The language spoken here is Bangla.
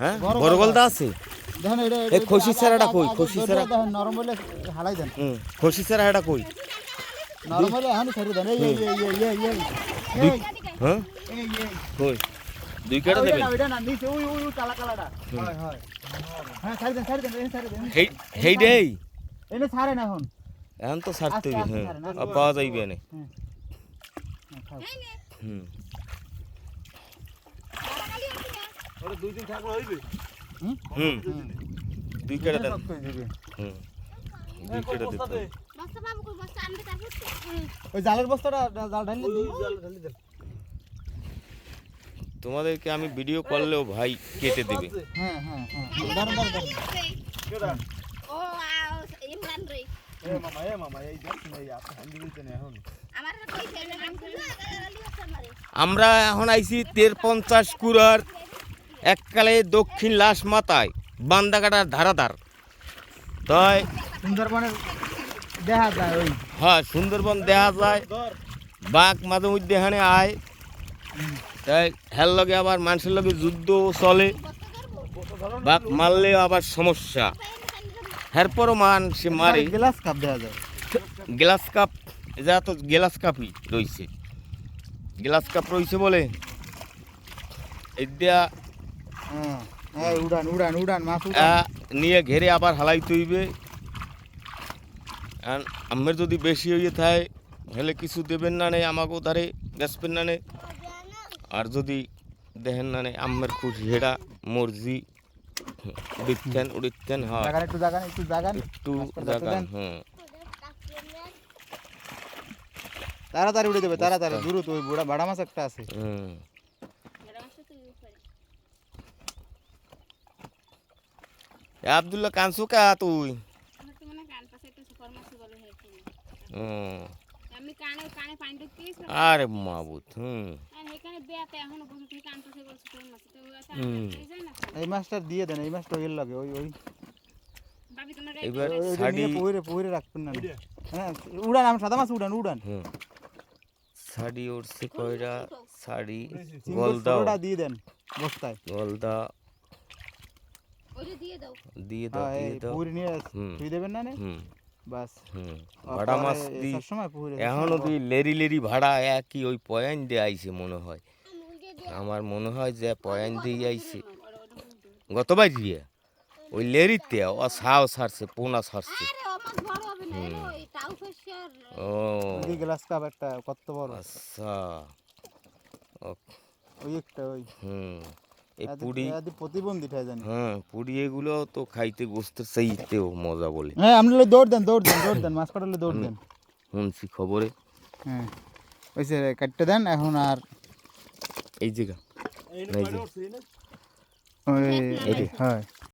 হ্যাঁ? বড় গলদা। আছে। দেখেন এটা এই খসি স্যারাটা কই? খসি স্যারা? দেখেন নরম হলে হালাই দেন। হুম খসি স্যার এটা কই? নরম হলে এখন ছেড়ে দেন। এই এই এই এই এই এই। দুই এই হ্যাঁ? এই এই কই? দুই কেটে দেবেন? ওইটা না নিচে ওই ওই ওই কালা কালাটা। হয় হয়। হ্যাঁ ছাড়ি দেন ছাড়ি দেন এই ছাড়ি দেন হেই হেই দেই। এনে ছাড়েন এখন। এখন তো ছাড়তে হ্যাঁ। আর পাওয়া যাইবে না। হ্যাঁ? হুম দুই কেটে দেন হয়ে। হুম দুই কেটে দিতে? ওই জালের বস্তাটা জাল ঢাললে দিই তোমাদেরকে আমি ভিডিও করলেও ভাই কেটে দিবে হ্যাঁ হ্যাঁ হ্যাঁ দাঁড়ান দাঁড়ান দাঁড়ান ও ইমরান রে আমার এখন আইছি তের পঞ্চাশ কুড়ার এককালে দক্ষিণ লাশ মাথায় বান্দাকাটার ধারাধার। তাই সুন্দরবনের দেখা যায় ওই। হ্যাঁ সুন্দরবন দেখা যায়। বাঘ মাঝে মধ্যে এখানে আয়। তাই হের লগে আবার মানুষের লগে যুদ্ধ চলে। বাঘ মারলে আবার সমস্যা। এরপরও সে মারে। গ্লাস কাপ দেখা যায়। গ্লাস কাপ যা তো গ্লাস কাপই রয়েছে। গ্লাস কাপ রয়েছে বলে। হ্যাঁ উড়ান উড়ান উড়ান মাছ নিয়ে ঘেরে আবার হালাই তৈবে আর আমের যদি বেশি হয়ে থাকে হলে কিছু দেবেন না নেই আমাকেও ধারে বেসবেন না নেই আর যদি দেখেন না নেই আমের খুশি হেরা মর্জি উড়িতেন উড়িতেন হয়। একটু জাগান একটু জাগান। একটু মাছটা হ্যাঁ তাড়াতাড়ি উড়ে দেবে তাড়াতাড়ি। দূরত ওই বুড়া বাড়া মাছ একটা আছে। হুম এরা মাসে তুই উপরে এ আবদুল্লাহ কানসু কা তুই আমার তো মনে হয় কান পাশে একটা সুপার মাছ বলে হয়েছে হুম আমি কানে কানে পানি ঢুকিয়েছি আরে মাবুত হুম আর এখানে বেয়াতে এখনও বসে তুই কান পাশে বলছিস সুপার তুই আরে ওটা হুম। এই যায় না এই মাছটা দিয়ে দেন এই মাছটা এর লাগে ওই ওই। এবার শাড়ি নিয়ে পইরে পইরে রাখবেন না। হ্যাঁ উড়ান আমি সাদা মাছ উড়ান উড়ান। হুম। শাড়ি উঠছে কয়রা? শাড়ি চিংড়ি গলদাও। দিয়ে দেন বস্তায়। গলদা। দিয়ে দাও। দিয়ে দাও হ্যাঁ দিয়ে দাও। পুরি নিয়ে। ধুই দেবেন না নে? হুম। বাস। হুম। ভাড়া মাছ দি এখনও তুই লেরি লেরি ভাড়া একই ওই পয়েন্ট দিয়ে আইছে মনে হয়। আমার মনে হয় যে পয়েন্ট দিয়ে আইছে। গতবার দিয়ে? ওই লেরিতে ও সাও ছাড়ছে পোনা সারছে ও গ্লাস কাপ একটা কত বড়। আচ্ছা। ও, ওই একটা ওই। হুম। এই পুরি প্রতিবন্ধী ঠাই জানি হ্যাঁ পুরি এগুলো তো খাইতে গোস্ত সেইতেও মজা বলে। হ্যাঁ আপনি দৌড় দেন দৌড় দেন দৌড় দেন মাছ কাটালে দৌড় দেন। শুনছি খবরে। হ্যাঁ ওই যে কাটতে দেন এখন আর এই জায়গা। এই যে। হয়।